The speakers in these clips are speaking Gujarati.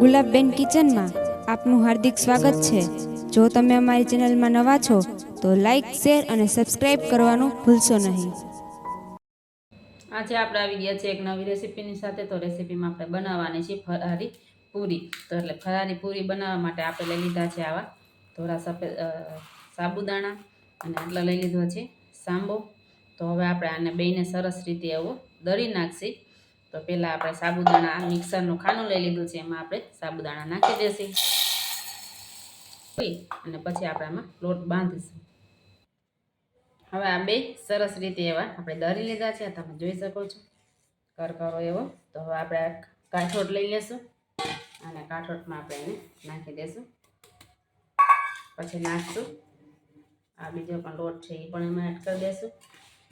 ગુલાબબેન કિચનમાં આપનું હાર્દિક સ્વાગત છે. જો તમે અમારી ચેનલમાં નવા છો, તો લાઈક શેર અને સબસ્ક્રાઈબ કરવાનું ભૂલશો નહીં. આજે આપણે આવી ગયા છે એક નવી રેસીપીની સાથે. તો રેસીપીમાં આપણે બનાવવાની છે ફરારી પૂરી. તો એટલે ફરારી પૂરી બનાવવા માટે આપણે લઈ લીધા છે આવા થોડા સફેદ સાબુદાણા અને આટલા લઈ લીધો છે. સાંબો. તો હવે આપણે આને બેને સરસ રીતે એવો દળી નાખશી. તો પહેલાં આપણે સાબુદાણા મિક્સરનું ખાનું લઈ લીધું છે, એમાં આપણે સાબુદાણા નાખી દેશી. અને પછી આપણે આમાં લોટ બાંધીશું. હવે આ બે સરસ રીતે એવા આપણે દરી લીધા છે તમે જોઈ શકો છો. કરકરો એવો. તો હવે આપણે કાઠોટ લઈ લેશું અને કાઠોટમાં આપણે એને નાખી દઈશું પછી નાખશું. આ બીજો પણ લોટ છે, એ પણ એમાં એડ કરી દઈશું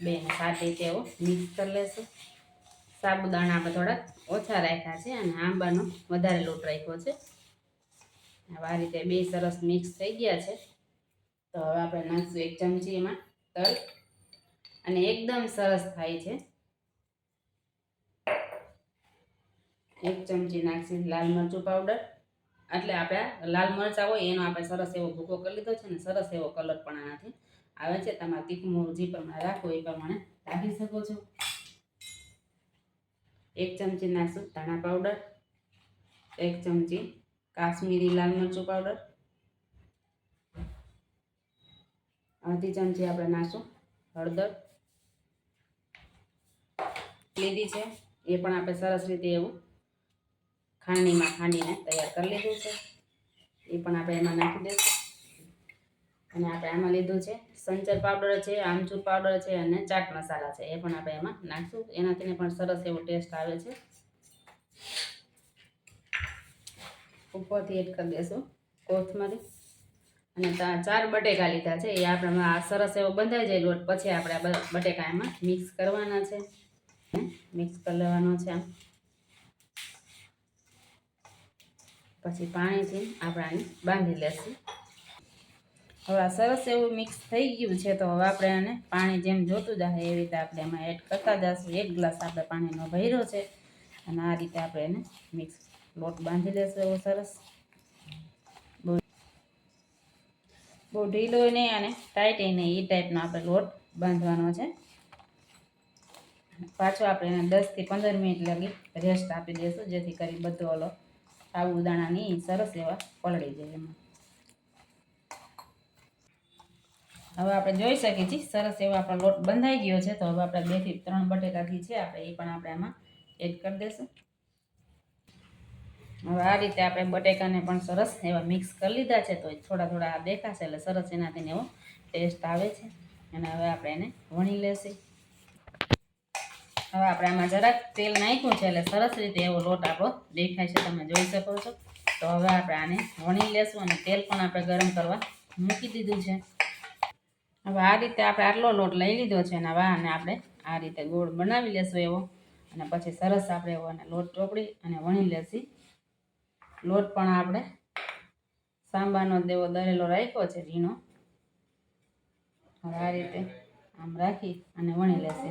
બેને સારી રીતે એવો મિક્સ કરી લેશું. સાબુદાણા આપણે થોડાક ઓછા રાખ્યા છે અને આંબાનો વધારે લોટ રાખ્યો છે. હવે આ રીતે બે સરસ મિક્સ થઈ ગયા છે. તો હવે આપણે નાખશું એક ચમચી એમાં તલ અને એકદમ સરસ થાય છે. એક ચમચી નાખશું લાલ મરચું પાવડર એટલે આપણે લાલ મરચાં હોય એનો આપણે સરસ એવો ભૂકો કરી લીધો છે ને સરસ એવો કલર પણ આનાથી આવે છે. તમારે તીખું જે પ્રમાણે રાખો એ પ્રમાણે રાખી શકો છો. એક ચમચી નાસુક ધાણા પાવડર એક ચમચી કાશ્મીરી લાલ મરચું પાવડર અડધી ચમચી આપણે નાખશું હળદર. લીધી છે, એ પણ આપણે સરસ રીતે એવું ખાંડીમાં ખાંડીને તૈયાર કરી લીધું છે. એ પણ આપણે એમાં નાખી દઈશું. અને આપણે આમાં લીધું છે. સંચર પાવડર છે, આમચૂર પાવડર છે અને ચાટ મસાલા છે. એ પણ આપણે એમાં નાખશું. એનાથી પણ સરસ એવો ટેસ્ટ આવે છે. ઉપરથી એડ કરી દઈશું કોથમરી. અને ચાર બટેકા લીધા છે. એ આપણે આ સરસ એવો બંધાઈ જાય લોટ પછી આપણે આ બટેકા એમાં મિક્સ કરવાના છે. મિક્સ કરી લેવાનો છે આમ. પછી પાણીથી આપણે આને બાંધી લેશું. હવે આ સરસ એવું મિક્સ થઈ ગયું છે, તો હવે આપણે આને પાણી જેમ જોતું જાય એવી રીતે આપણે એમાં એડ કરતા જશું. એક ગ્લાસ આપણે પાણીનો ભર્યો છે, અને આ રીતે આપણે એને મિક્સ લોટ બાંધી લેશું. એવો સરસ. બહુ ઢીલો નહીં અને ટાઈટ નહીં, એ ટાઈપનો આપણે લોટ બાંધવાનો છે. પાછો આપણે એને દસથી પંદર મિનિટ લગી રેસ્ટ આપી દઈશું જેથી કરી બધો ઓલો સાબુદાણાની સરસ એવા પલળી જાય એમાં. હવે આપણે જોઈ શકીએ છીએ. સરસ એવો આપણો લોટ બંધાઈ ગયો છે. તો હવે આપણે બેથી ત્રણ બટેકાથી છે. આપણે એ પણ આપણે આમાં એડ કરી દઈશું હવે આ રીતે આપણે બટેકાને પણ સરસ એવા મિક્સ કરી લીધા છે. તો થોડા થોડા દેખાશે એટલે સરસ એનાથી એવો ટેસ્ટ આવે છે. અને હવે આપણે એને વણી લેશું. હવે આપણે આમાં જરાક તેલ નાખ્યું છે એટલે સરસ રીતે એવો લોટ આપણો દેખાય છે. તમે જોઈ શકો છો. તો હવે આપણે આને વણી લેશું અને તેલ પણ આપણે ગરમ કરવા મૂકી દીધું છે. હવે આ રીતે આપણે આટલો લોટ લઈ લીધો છે અને વાહ, અને આપણે આ રીતે ગોળ બનાવી લેશું એવો. અને પછી સરસ આપણે એવો અને લોટ ચોપડી અને વણી લેશી. લોટ પણ આપણે સાંબાનો દેવો દરેલો રાખ્યો છે ઝીણો. હવે આ રીતે આમ રાખી અને વણી લેશે.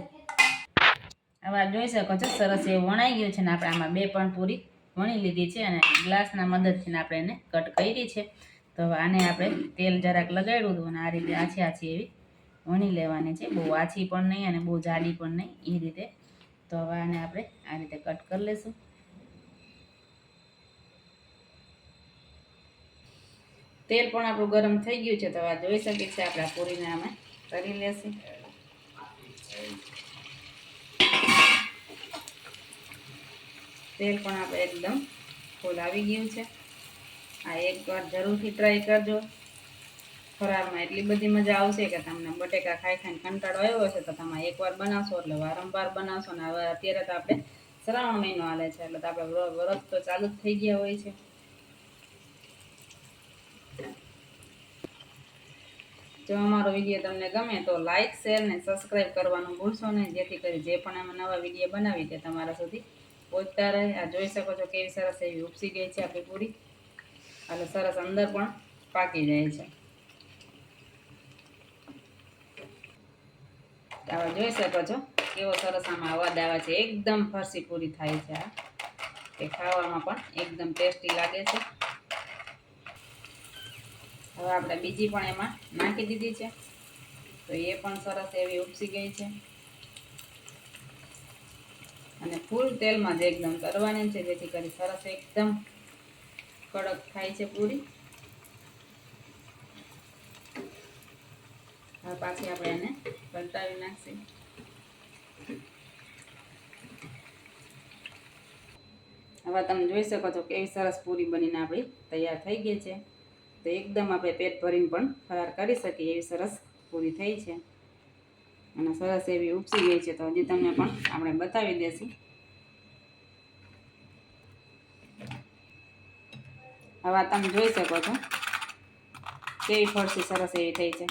હવે આ જોઈ શકો છો, સરસ એ વણાઈ ગયું છે ને આપણે આમાં બે પણ પૂરી વણી લીધી છે અને ગ્લાસના મદદથી આપણે એને કટ કરી છે. તો આને આપણે તેલ જરાક લગાડ્યું હતું અને આ રીતે આછી આછી એવી વણી લેવાની છે. બહુ આછી પણ નહીં અને બહુ જાડી પણ નહીં એ રીતે. તો હવે આને આપણે આ રીતે કટ કરી લઈશું તેલ પણ આપણું ગરમ થઈ ગયું છે તો આ જોઈ શકીએ છીએ આપણે પૂરીને અમે કરી લેશું. તેલ પણ આપણે એકદમ ફૂલ આવી ગયું છે. આ એકવાર જરૂરથી ટ્રાય કરજો. ફરાળમાં એટલી બધી મજા આવશે કે તમને બટેકા ખાઈ ખાઈને કંટાળો આવ્યો છે તો તમે એકવાર બનાવશો એટલે વારંવાર બનાવશો ને હવે અત્યારે તો આપણે શ્રાવણ મહિનો હાલે છે એટલે તો આપણે વ્રત તો ચાલુ જ થઈ ગયા હોય છે. જો અમારો વીડિયો તમને ગમે તો લાઇક શેર ને સબસ્ક્રાઈબ કરવાનું ભૂલશો નહીં. જેથી કરી જે પણ અમે નવા વીડિયો બનાવી તે તમારા સુધી પહોંચતા રહે. આ જોઈ શકો છો કેવી સરસ એવી ઉપસી ગઈ છે આપણી પૂરી. એટલે સરસ અંદર પણ પાકી જાય છે. આવા જોઈ શકો છો, કેવો સરસ આમાં અવાજ આવે છે. એકદમ ફરસી પૂરી થાય છે આ. કે ખાવામાં પણ એકદમ ટેસ્ટી લાગે છે. હવે આપણે બીજી પણ એમાં નાખી દીધી છે. તો એ પણ સરસ એવી ઉપસી ગઈ છે. અને ફૂલ તેલમાં જ એકદમ કરવાની છે, જેથી કરી સરસ એકદમ કડક થાય છે પૂરી. હવે પાછી આપણે એને પલટાવી નાખીએ હવે તમે જોઈ શકો છો કેવી સરસ પૂરી બનીને આપણી તૈયાર થઈ ગઈ છે. તો એકદમ આપણે પેટ ભરીને પણ ફરાર કરી શકીએ એવી સરસ પૂરી થઈ છે. અને સરસ એવી ઉપસી ગઈ છે તો હજી તમને પણ આપણે બતાવી દઈશું હવે તમે જોઈ શકો છો. કેવી ફરસી, સરસ એવી થઈ છે.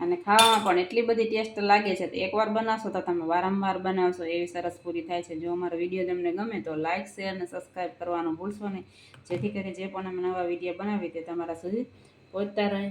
અને ખાવામાં પણ એટલી બધી ટેસ્ટ લાગે છે તો એકવાર બનાવશો તો તમે વારંવાર બનાવશો, એવી સરસ પૂરી થાય છે. જો અમારો વીડિયો તમને ગમે તો લાઇક શેર અને સબસ્ક્રાઈબ કરવાનું ભૂલશો નહીં. જેથી કરી જે પણ અમે નવા વીડિયો બનાવી તે તમારા સુધી પહોંચતા રહે.